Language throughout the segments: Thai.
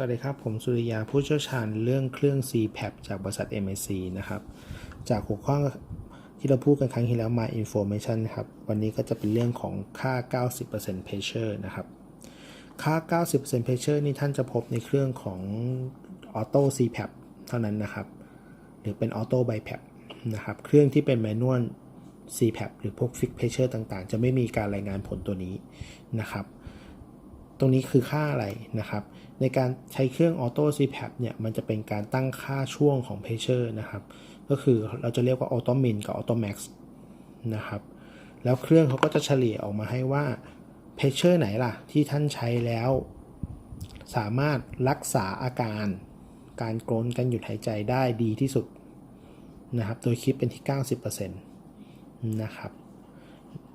สวัสดีครับ ผมสุริยาผู้เชี่ยวชาญเรื่องเครื่อง CPAP จากบริษัท MIC นะครับ จากหัวข้อที่เราพูดกันครั้งที่แล้ว My Information ครับ วันนี้ก็จะเป็นเรื่องของค่า 90% pressure นะครับ ค่า 90% pressure นี่ท่านจะพบในเครื่องของ Auto CPAP เท่านั้นนะครับ หรือเป็น Auto BiPAP นะครับ เครื่องที่เป็น Manual CPAP หรือพวก Fix Pressure ต่างๆ จะไม่มีการรายงานผลตัวนี้นะครับ ตรงนี้คือค่าอะไรนะครับ ในการใช้เครื่อง Auto CPAP เนี่ยมันจะเป็นการตั้งค่าช่วงของ Pressure นะครับ ก็คือเราจะเรียกว่า Auto Min กับ Auto Max นะครับ แล้วเครื่องเขาก็จะเฉลี่ยออกมาให้ว่า Pressure ไหนล่ะ ที่ท่านใช้แล้ว สามารถรักษาอาการ การกรนการหยุดหายใจได้ดีที่สุดนะครับ โดยคิดเป็นที่ 90%นะครับ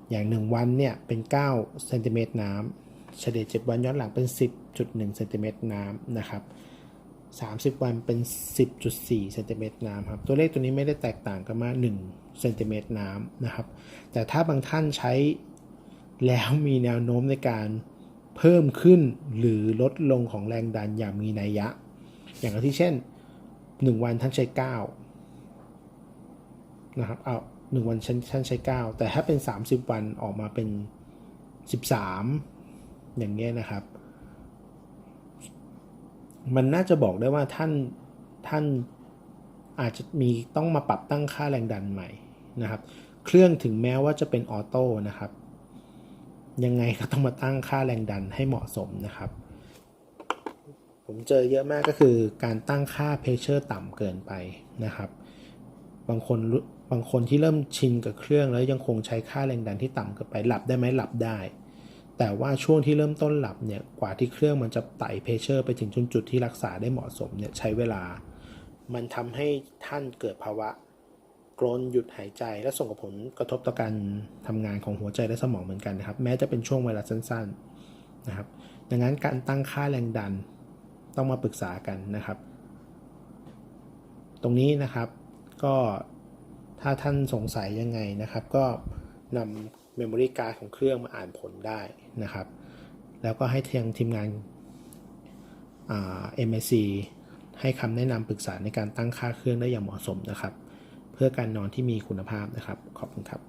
อย่าง 1 วันเนี่ยเป็น9เซนติเมตรน้ำ เฉลี่ย7วันย้อนหลังเป็น 10.1เซนติเมตรน้ำนะครับ 30 วันเป็น 10.4เซนติเมตรน้ำครับ ตัวเลขตัวนี้ไม่ได้แตกต่างกันมาก1เซนติเมตรน้ำนะครับ แต่ถ้าบางท่านใช้แล้วมีแนวโน้มในการเพิ่มขึ้นหรือลดลงของแรงดันอย่างมีนัยยะ อย่างที่เช่น 1 วันท่านใช้ 9 นะครับ เอาหนึ่งวันท่านใช้ 9 แต่ถ้าเป็น 30 วันออกมาเป็น 13 อย่างเงี้ยนะครับ มันน่าจะบอกได้ว่าท่านท่านอาจจะมีต้องมาปรับตั้งค่าแรงดันใหม่นะครับ เครื่องถึงแม้ว่าจะเป็นออโต้นะครับ ยังไงก็ต้องมาตั้งค่าแรงดันให้เหมาะสมนะครับ ผมเจอเยอะมากก็คือการตั้งค่าเพรสเชอร์ต่ำเกินไปนะครับ บางคนบางคนที่เริ่มชินกับเครื่องแล้วยังคงใช้ค่าแรงดันที่ต่ำเกินไปหลับได้ไหมหลับได้ แต่ว่าช่วงที่เริ่มต้นหลับเนี่ยกว่าที่เครื่องมันจะไต่เพเชอร์ไปถึงจุดที่รักษาได้เหมาะสมเนี่ยใช้เวลา มันทำให้ท่านเกิดภาวะกรนหยุดหายใจและส่งผลกระทบต่อการทำงานของหัวใจและสมองเหมือนกันนะครับ แม้จะเป็นช่วงเวลาสั้นๆนะครับ ดังนั้นการตั้งค่าแรงดันต้องมาปรึกษากันนะครับ ตรงนี้นะครับก็ถ้าท่านสงสัยยังไงนะครับ ก็นำ เมมโมรี่การ์ดของเครื่องมาอ่านผลได้นะครับ แล้วก็ให้ทางทีมงาน MIC ให้คำแนะนำปรึกษาในการตั้งค่าเครื่องได้อย่างเหมาะสมนะครับ เพื่อการนอนที่มีคุณภาพนะครับ ขอบคุณครับ